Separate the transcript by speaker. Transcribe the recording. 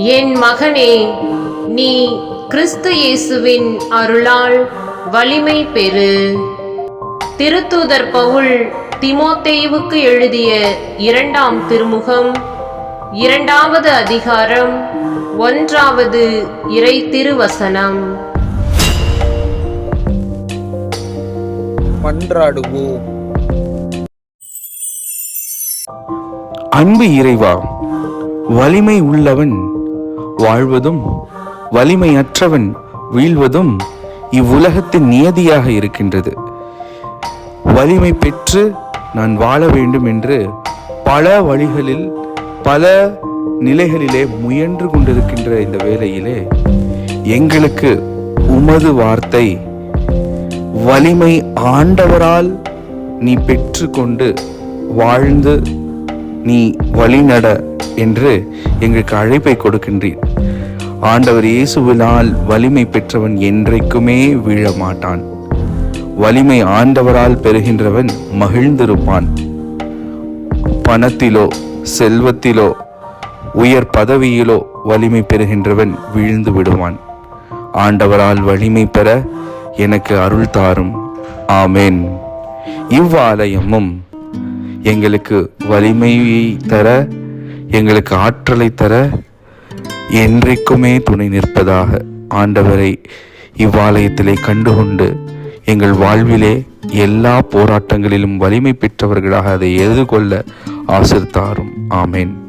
Speaker 1: என் மகனே நீ கிறிஸ்து இயேசுவின் அருளால் வலிமை பெறு. திருத்தூதர் பவுல் திமோத்தேயுவுக்கு எழுதிய இரண்டாம் திருமுகம் இரண்டாவது அதிகாரம் ஒன்றாவது இறை திருவசனம்.
Speaker 2: மன்றாடுவோம்.
Speaker 3: அன்பு இறைவா வலிமை உள்ளவன் வாழ்வதும் வலிமையற்றவன் வீழ்வதும் இவ்வுலகத்தின் நியதியாக இருக்கின்றது. வலிமை பெற்று நான் வாழ வேண்டும் என்று பல வழிகளில் பல நிலைகளிலே முயன்று கொண்டிருக்கின்ற இந்த வேளையிலே எங்களுக்கு உமது வார்த்தை வலிமை ஆண்டவரால் நீ பெற்றுக்கொண்டு வாழ்ந்து நீ வழிநட என்று எங்களுக்கு அழைப்பை கொடுக்கின்றீர். ஆண்டவர் இயேசுவினால் வலிமை பெற்றவன் என்றைக்குமே வீழ மாட்டான் வலிமை ஆண்டவரால் பெறுகின்றவன் மகிழ்ந்திருப்பான். பணத்திலோ செல்வத்திலோ உயர் பதவியிலோ வலிமை பெறுகின்றவன் வீழ்ந்து விடுவான். ஆண்டவரால் வலிமை பெற எனக்கு அருள் தாரும். ஆமேன். இவ்வாலயமும் எங்களுக்கு வலிமையை தர எங்களுக்கு ஆற்றலை தர என்றைக்குமே துணை நிற்பதாக ஆண்டவரை இவ்வாலயத்திலே கண்டுகொண்டு எங்கள் வாழ்விலே எல்லா போராட்டங்களிலும் வலிமை பெற்றவர்களாக அதை எதிர்கொள்ள ஆசிர்த்தாரும். ஆமேன்.